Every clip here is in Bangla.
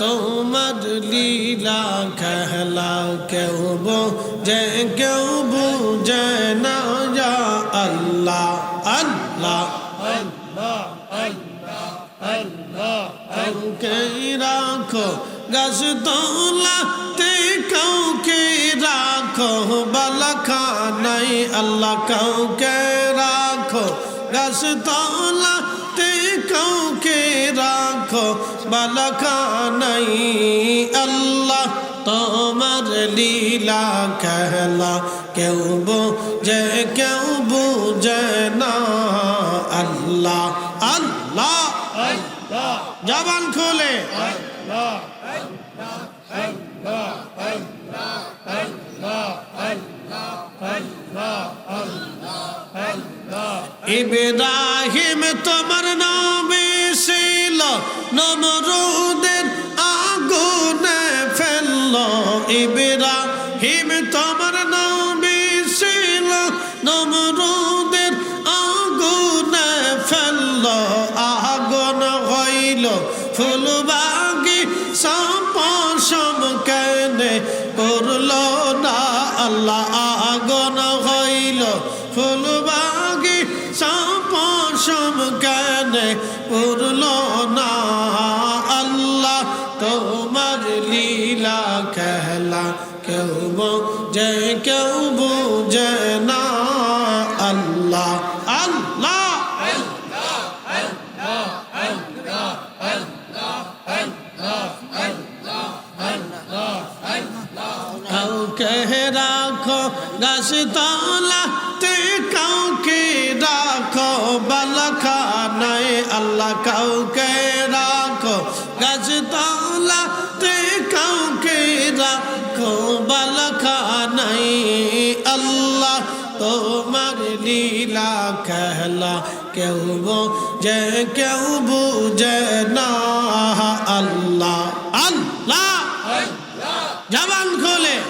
তোমার লীলা খেলা কেউ যে কেউ বুঝে না যা আল্লাহ আল্লাহ কাউকে রাখো, গাছ তোলাতে কাউকে রাখো বালাখানাই আল্লাহ কাউকে রাখো। গাছ তোলাতে কাউকে রাখো বালকানাই আল্লাহ, তোমার লীলা খেলা। কেউ যে কেউ বুঝে না আল্লাহ আল্লাহ জবান খোলে। ইব্রাহিম আগুন হইল ফুলবাগি সাপসম কেনে উড়ল না। আল্লাহ, তোমার লীলা খেলা, কেউ যে কেউ বুঝে না। রাখো গাছ তলাতে কাউকে রাখো বালখানায় আল্লাহ কাউকে রাখো। গাছ তলাতে কাউকে রাখো বালখানায় আল্লাহ তোমার লীলা খেলা। কেউ যে কেউ বুঝে না আল্লাহ। আল্লাহ। জবান খোলে।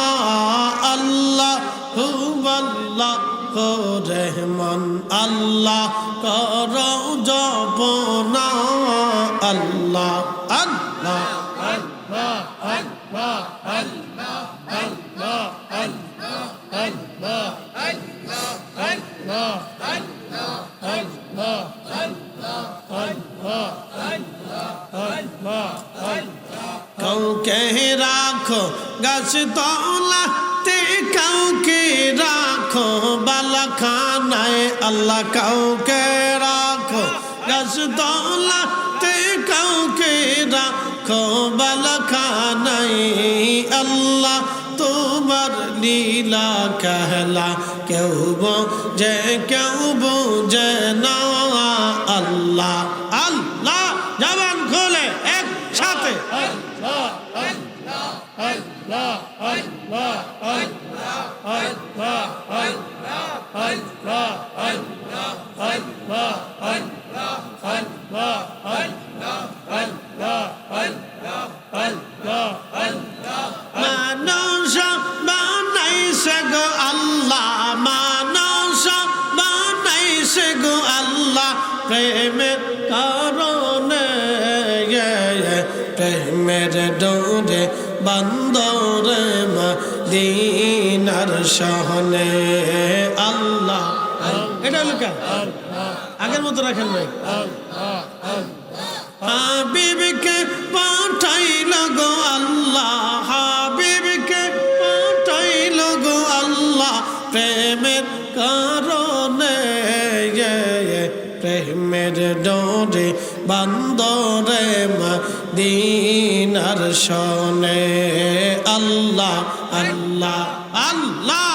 হুয়াল্লাহ রহমান আল্লাহ কর জপনা আল্লাহ আল্লাহ কাউকে রাখো গাছ তলাতে কাউকে রাখো বালাখানায় আল্লাহ কাউকে রাখো গাছ তলাতে কাউকে রাখো বালাখানায় আল্লাহ তোমার লীলা कहला কেউ যে কেউ বুঝে না আল্লাহ আল্লাহ জবান প্রেমের কারণে প্রেমের ডোরে বন্দরে দিনার সহনে আল্লাহ। এটা হলো কেন আগের মতো রাখেন ভাই হাবিবকে পাঠাইল গো আল্লাহ, হাবিবকে পাঠাইল গো আল্লাহ। প্রেমের কারণে প্রেমের ডোরে বান্দরে মদিনার শোনে। আল্লাহ আল্লাহ আল্লাহ।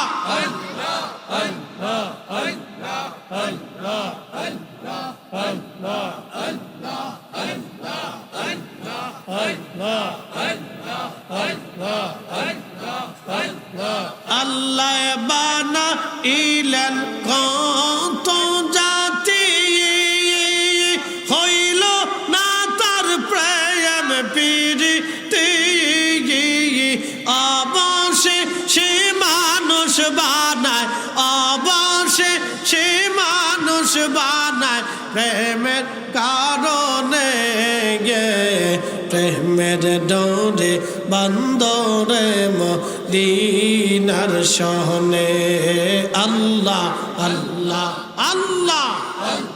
Allah সে মানুষ বানায় প্রেমের কারণে গে। প্রেমের ডোরে বান্দরে মদিনার সহনে। আল্লাহ আল্লাহ আল্লাহ।